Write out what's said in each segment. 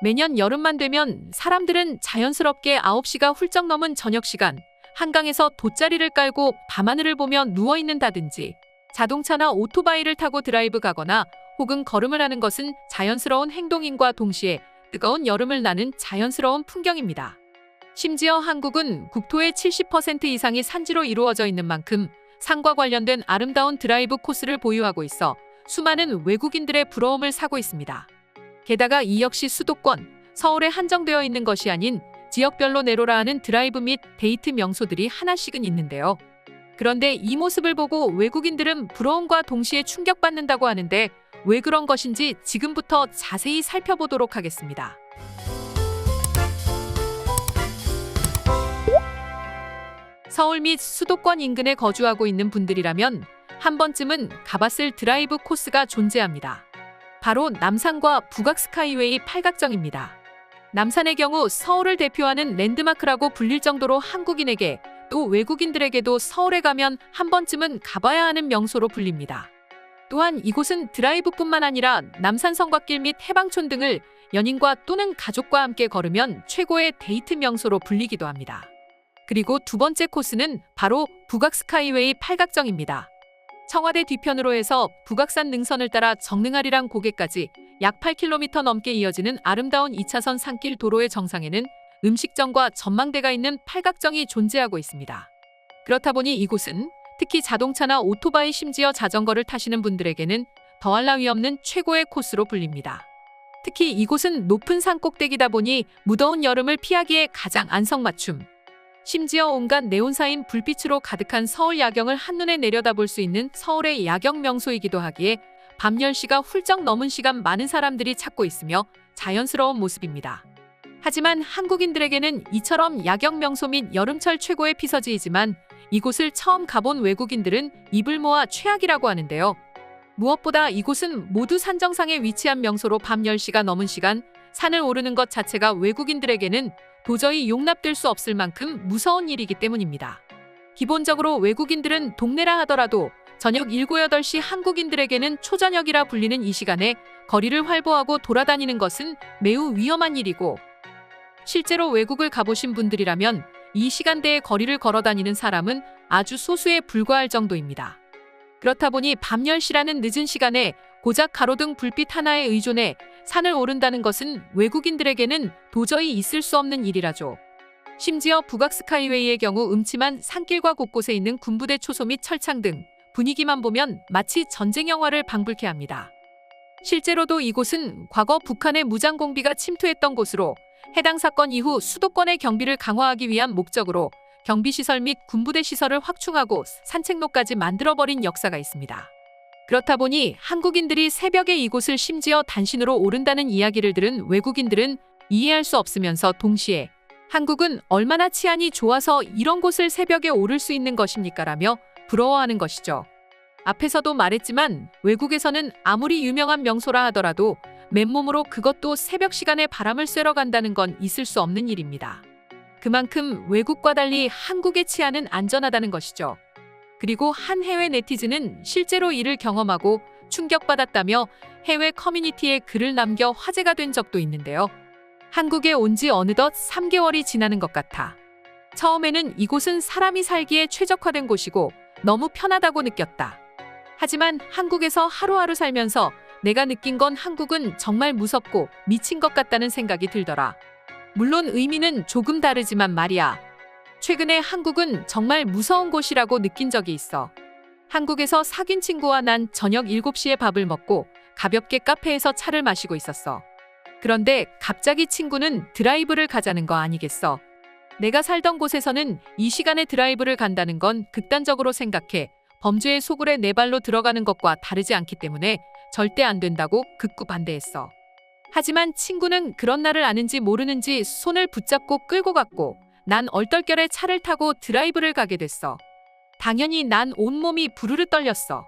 매년 여름만 되면 사람들은 자연스럽게 9시가 훌쩍 넘은 저녁 시간 한강에서 돗자리를 깔고 밤하늘을 보며 누워 있는다든지 자동차나 오토바이를 타고 드라이브 가거나 혹은 걸음을 하는 것은 자연스러운 행동인과 동시에 뜨거운 여름을 나는 자연스러운 풍경입니다. 심지어 한국은 국토의 70% 이상이 산지로 이루어져 있는 만큼 산과 관련된 아름다운 드라이브 코스를 보유하고 있어 수많은 외국인들의 부러움을 사고 있습니다. 게다가 이 역시 수도권, 서울에 한정되어 있는 것이 아닌 지역별로 내로라 하는 드라이브 및 데이트 명소들이 하나씩은 있는데요. 그런데 이 모습을 보고 외국인들은 부러움과 동시에 충격받는다고 하는데 왜 그런 것인지 지금부터 자세히 살펴보도록 하겠습니다. 서울 및 수도권 인근에 거주하고 있는 분들이라면 한 번쯤은 가봤을 드라이브 코스가 존재합니다. 바로 남산과 북악 스카이웨이 팔각정입니다. 남산의 경우 서울을 대표하는 랜드마크라고 불릴 정도로 한국인에게 또 외국인들에게도 서울에 가면 한 번쯤은 가봐야 하는 명소로 불립니다. 또한 이곳은 드라이브뿐만 아니라 남산 성곽길 및 해방촌 등을 연인과 또는 가족과 함께 걸으면 최고의 데이트 명소로 불리기도 합니다. 그리고 두 번째 코스는 바로 북악 스카이웨이 팔각정입니다. 청와대 뒤편으로 해서 북악산 능선을 따라 정릉아리랑 고개까지 약 8km 넘게 이어지는 아름다운 2차선 산길 도로의 정상에는 음식점과 전망대가 있는 팔각정이 존재하고 있습니다. 그렇다 보니 이곳은 특히 자동차나 오토바이 심지어 자전거를 타시는 분들에게는 더할 나위 없는 최고의 코스로 불립니다. 특히 이곳은 높은 산 꼭대기다 보니 무더운 여름을 피하기에 가장 안성맞춤. 심지어 온갖 네온사인 불빛으로 가득한 서울 야경을 한눈에 내려다볼 수 있는 서울의 야경 명소이기도 하기에 밤 10시가 훌쩍 넘은 시간 많은 사람들이 찾고 있으며 자연스러운 모습입니다. 하지만 한국인들에게는 이처럼 야경 명소 및 여름철 최고의 피서지이지만 이곳을 처음 가본 외국인들은 입을 모아 최악이라고 하는데요. 무엇보다 이곳은 모두 산 정상에 위치한 명소로 밤 10시가 넘은 시간 산을 오르는 것 자체가 외국인들에게는 도저히 용납될 수 없을 만큼 무서운 일이기 때문입니다. 기본적으로 외국인들은 동네라 하더라도 저녁 7, 8시 한국인들에게는 초저녁이라 불리는 이 시간에 거리를 활보하고 돌아다니는 것은 매우 위험한 일이고 실제로 외국을 가보신 분들이라면 이 시간대에 거리를 걸어 다니는 사람은 아주 소수에 불과할 정도입니다. 그렇다 보니 밤 10시라는 늦은 시간에 고작 가로등 불빛 하나에 의존해 산을 오른다는 것은 외국인들에게는 도저히 있을 수 없는 일이라죠. 심지어 북악 스카이웨이의 경우 음침한 산길과 곳곳에 있는 군부대 초소 및 철창 등 분위기만 보면 마치 전쟁 영화를 방불케 합니다. 실제로도 이곳은 과거 북한의 무장 공비가 침투했던 곳으로 해당 사건 이후 수도권의 경비를 강화하기 위한 목적으로 경비시설 및 군부대 시설을 확충하고 산책로까지 만들어버린 역사가 있습니다. 그렇다 보니 한국인들이 새벽에 이곳을 심지어 단신으로 오른다는 이야기를 들은 외국인들은 이해할 수 없으면서 동시에 한국은 얼마나 치안이 좋아서 이런 곳을 새벽에 오를 수 있는 것입니까? 라며 부러워하는 것이죠. 앞에서도 말했지만 외국에서는 아무리 유명한 명소라 하더라도 맨몸으로 그것도 새벽 시간에 바람을 쐬러 간다는 건 있을 수 없는 일입니다. 그만큼 외국과 달리 한국의 치안은 안전하다는 것이죠. 그리고 한 해외 네티즌은 실제로 이를 경험하고 충격받았다며 해외 커뮤니티에 글을 남겨 화제가 된 적도 있는데요. 한국에 온 지 어느덧 3개월이 지나는 것 같아. 처음에는 이곳은 사람이 살기에 최적화된 곳이고 너무 편하다고 느꼈다. 하지만 한국에서 하루하루 살면서 내가 느낀 건 한국은 정말 무섭고 미친 것 같다는 생각이 들더라. 물론 의미는 조금 다르지만 말이야. 최근에 한국은 정말 무서운 곳이라고 느낀 적이 있어. 한국에서 사귄 친구와 난 저녁 7시에 밥을 먹고 가볍게 카페에서 차를 마시고 있었어. 그런데 갑자기 친구는 드라이브를 가자는 거 아니겠어? 내가 살던 곳에서는 이 시간에 드라이브를 간다는 건 극단적으로 생각해 범죄의 소굴에 내 발로 들어가는 것과 다르지 않기 때문에 절대 안 된다고 극구 반대했어. 하지만 친구는 그런 날을 아는지 모르는지 손을 붙잡고 끌고 갔고 난 얼떨결에 차를 타고 드라이브를 가게 됐어. 당연히 난 온몸이 부르르 떨렸어.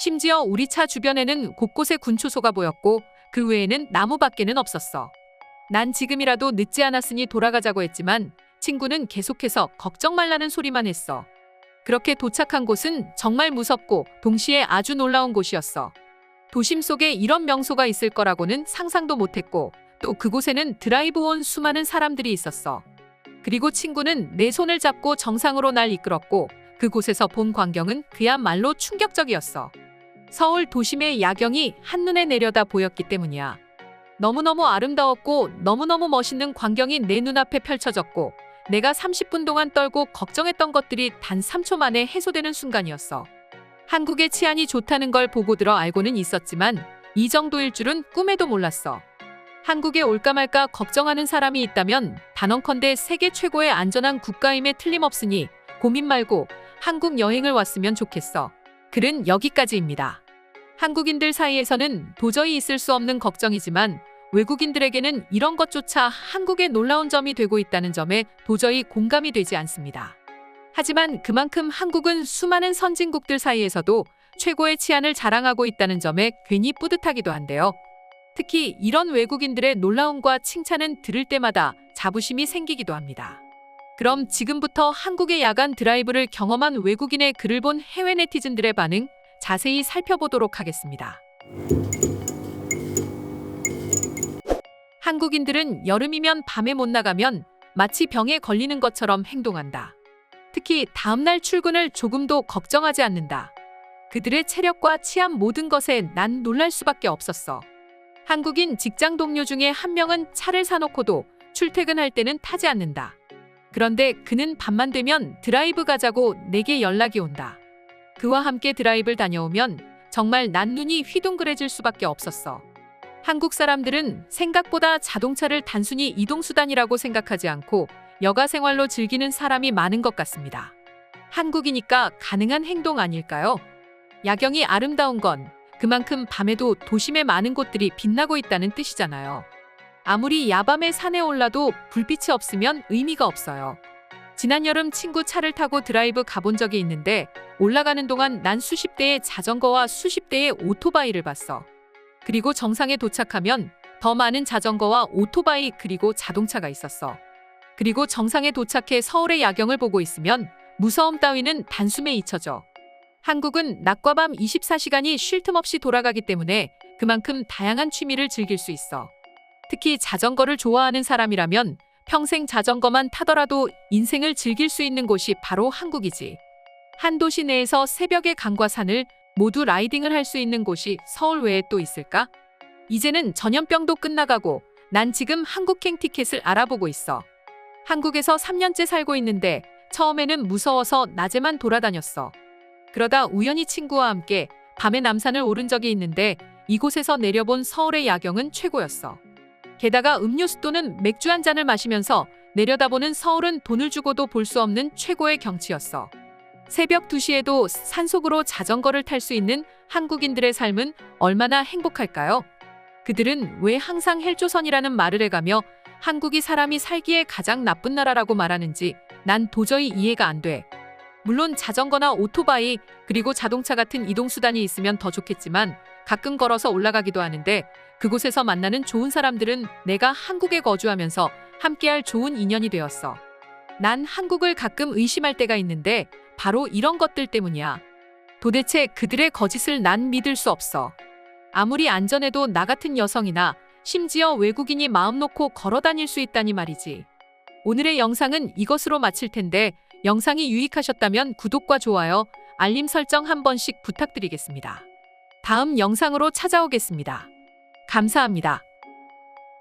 심지어 우리 차 주변에는 곳곳에 군초소가 보였고 그 외에는 나무밖에는 없었어. 난 지금이라도 늦지 않았으니 돌아가자고 했지만 친구는 계속해서 걱정 말라는 소리만 했어. 그렇게 도착한 곳은 정말 무섭고 동시에 아주 놀라운 곳이었어. 도심 속에 이런 명소가 있을 거라고는 상상도 못했고 또 그곳에는 드라이브 온 수많은 사람들이 있었어. 그리고 친구는 내 손을 잡고 정상으로 날 이끌었고 그곳에서 본 광경은 그야말로 충격적이었어. 서울 도심의 야경이 한눈에 내려다 보였기 때문이야. 너무너무 아름다웠고 너무너무 멋있는 광경이 내 눈앞에 펼쳐졌고 내가 30분 동안 떨고 걱정했던 것들이 단 3초 만에 해소되는 순간이었어. 한국의 치안이 좋다는 걸 보고 들어 알고는 있었지만 이 정도일 줄은 꿈에도 몰랐어. 한국에 올까 말까 걱정하는 사람이 있다면 단언컨대 세계 최고의 안전한 국가임에 틀림없으니 고민 말고 한국 여행을 왔으면 좋겠어. 글은 여기까지입니다. 한국인들 사이에서는 도저히 있을 수 없는 걱정이지만 외국인들에게는 이런 것조차 한국의 놀라운 점이 되고 있다는 점에 도저히 공감이 되지 않습니다. 하지만 그만큼 한국은 수많은 선진국들 사이에서도 최고의 치안을 자랑하고 있다는 점에 괜히 뿌듯하기도 한데요. 특히 이런 외국인들의 놀라움과 칭찬은 들을 때마다 자부심이 생기기도 합니다. 그럼 지금부터 한국의 야간 드라이브를 경험한 외국인의 글을 본 해외 네티즌들의 반응 자세히 살펴보도록 하겠습니다. 한국인들은 여름이면 밤에 못 나가면 마치 병에 걸리는 것처럼 행동한다. 특히 다음날 출근을 조금도 걱정하지 않는다. 그들의 체력과 치안 모든 것에 난 놀랄 수밖에 없었어. 한국인 직장 동료 중에 한 명은 차를 사놓고도 출퇴근할 때는 타지 않는다. 그런데 그는 밤만 되면 드라이브 가자고 내게 연락이 온다. 그와 함께 드라이브를 다녀오면 정말 난 눈이 휘둥그레질 수밖에 없었어. 한국 사람들은 생각보다 자동차를 단순히 이동수단이라고 생각하지 않고 여가 생활로 즐기는 사람이 많은 것 같습니다. 한국이니까 가능한 행동 아닐까요? 야경이 아름다운 건 그만큼 밤에도 도심의 많은 곳들이 빛나고 있다는 뜻이잖아요. 아무리 야밤에 산에 올라도 불빛이 없으면 의미가 없어요. 지난 여름 친구 차를 타고 드라이브 가본 적이 있는데 올라가는 동안 난 수십 대의 자전거와 수십 대의 오토바이를 봤어. 그리고 정상에 도착하면 더 많은 자전거와 오토바이 그리고 자동차가 있었어. 그리고 정상에 도착해 서울의 야경을 보고 있으면 무서움 따위는 단숨에 잊혀져. 한국은 낮과 밤 24시간이 쉴 틈 없이 돌아가기 때문에 그만큼 다양한 취미를 즐길 수 있어. 특히 자전거를 좋아하는 사람이라면 평생 자전거만 타더라도 인생을 즐길 수 있는 곳이 바로 한국이지. 한 도시 내에서 새벽의 강과 산을 모두 라이딩을 할 수 있는 곳이 서울 외에 또 있을까? 이제는 전염병도 끝나가고 난 지금 한국행 티켓을 알아보고 있어. 한국에서 3년째 살고 있는데 처음에는 무서워서 낮에만 돌아다녔어. 그러다 우연히 친구와 함께 밤에 남산을 오른 적이 있는데 이곳에서 내려본 서울의 야경은 최고였어. 게다가 음료수 또는 맥주 한 잔을 마시면서 내려다보는 서울은 돈을 주고도 볼 수 없는 최고의 경치였어. 새벽 2시에도 산속으로 자전거를 탈 수 있는 한국인들의 삶은 얼마나 행복할까요? 그들은 왜 항상 헬조선이라는 말을 해가며 한국이 사람이 살기에 가장 나쁜 나라라고 말하는지 난 도저히 이해가 안 돼. 물론 자전거나 오토바이 그리고 자동차 같은 이동수단이 있으면 더 좋겠지만 가끔 걸어서 올라가기도 하는데 그곳에서 만나는 좋은 사람들은 내가 한국에 거주하면서 함께할 좋은 인연이 되었어. 난 한국을 가끔 의심할 때가 있는데 바로 이런 것들 때문이야. 도대체 그들의 거짓을 난 믿을 수 없어. 아무리 안전해도 나 같은 여성이나 심지어 외국인이 마음 놓고 걸어 다닐 수 있다니 말이지. 오늘의 영상은 이것으로 마칠 텐데 영상이 유익하셨다면 구독과 좋아요, 알림 설정 한 번씩 부탁드리겠습니다. 다음 영상으로 찾아오겠습니다. 감사합니다.